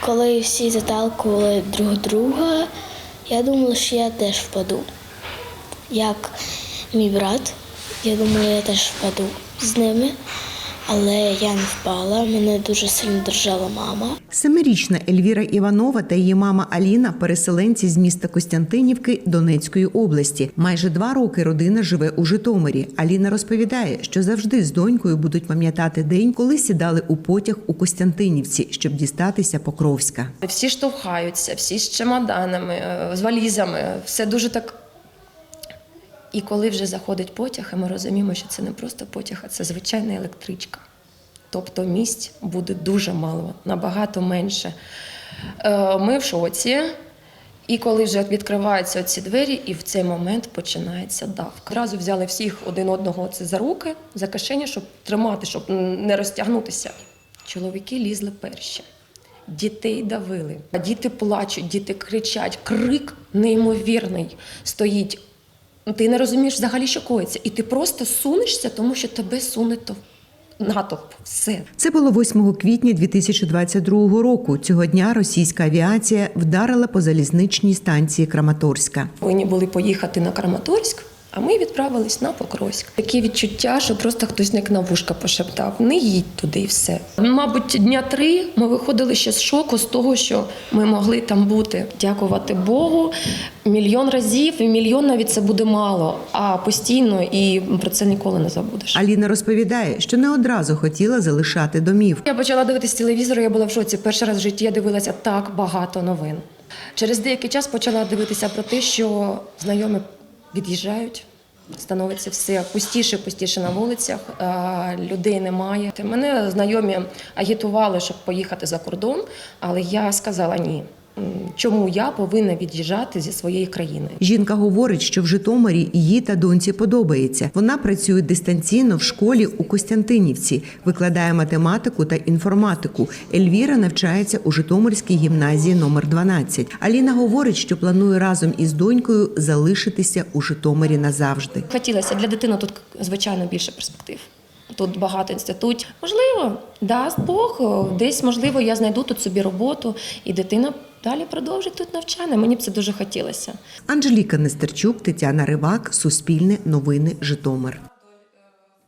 Коли всі заталкували друг друга, я думала, що я теж впаду. Як мій брат, я думала, я теж впаду з ними, але я не впала. Мене дуже сильно держала мама. Семирічна Ельвіра Іванова та її мама Аліна переселенці з міста Костянтинівки Донецької області. Майже два роки родина живе у Житомирі. Аліна розповідає, що завжди з донькою будуть пам'ятати день, коли сідали у потяг у Костянтинівці, щоб дістатися Покровська. Всі штовхаються, всі з чемоданами, е, з валізами, все дуже так. І коли вже заходить потяг, і ми розуміємо, що це не просто потяг, а це звичайна електричка. Тобто місць буде дуже мало, набагато менше. Е, Ми в шоці. І коли вже відкриваються ці двері, і в цей момент починається давка. Одразу взяли всіх один одного це за руки, за кишені, щоб тримати, щоб не розтягнутися. Чоловіки лізли перші. Дітей давили, діти плачуть, діти кричать. Крик неймовірний стоїть. Ти не розумієш взагалі, що коїться. І ти просто сунешся, тому що тебе суне то натовп. Все. Це було 8 квітня 2022 року. Цього дня російська авіація вдарила по залізничній станції Краматорська. Повинні були поїхати на Краматорськ, а ми відправились на Покровськ. Такі відчуття, що просто хтось як на вушка пошептав: не їдь туди і все. Мабуть, дня три ми виходили ще з шоку з того, що ми могли там бути. Дякувати Богу. Мільйон разів, і мільйон навіть це буде мало, а постійно і про це ніколи не забудеш. Аліна розповідає, що не одразу хотіла залишати домів. Я почала дивитися телевізор, я була в шоці. Перший раз в житті я дивилася так багато новин. Через деякий час почала дивитися про те, що знайомі від'їжджають. Становиться все пустіше, пустіше на вулицях, людей немає. Мене знайомі агітували, щоб поїхати за кордон, але я сказала ні. Чому я повинна від'їжджати зі своєї країни? Жінка говорить, що в Житомирі їй та доньці подобається. Вона працює дистанційно в школі у Костянтинівці, викладає математику та інформатику. Ельвіра навчається у Житомирській гімназії номер 12. Аліна говорить, що планує разом із донькою залишитися у Житомирі назавжди. Хотілося для дитини тут звичайно більше перспектив. Тут багато інститутів. Можливо, дасть Бог, десь можливо я знайду тут собі роботу, і дитина далі продовжить тут навчання. Мені б це дуже хотілося. Анжеліка Нестерчук, Тетяна Ривак, Суспільне новини, Житомир.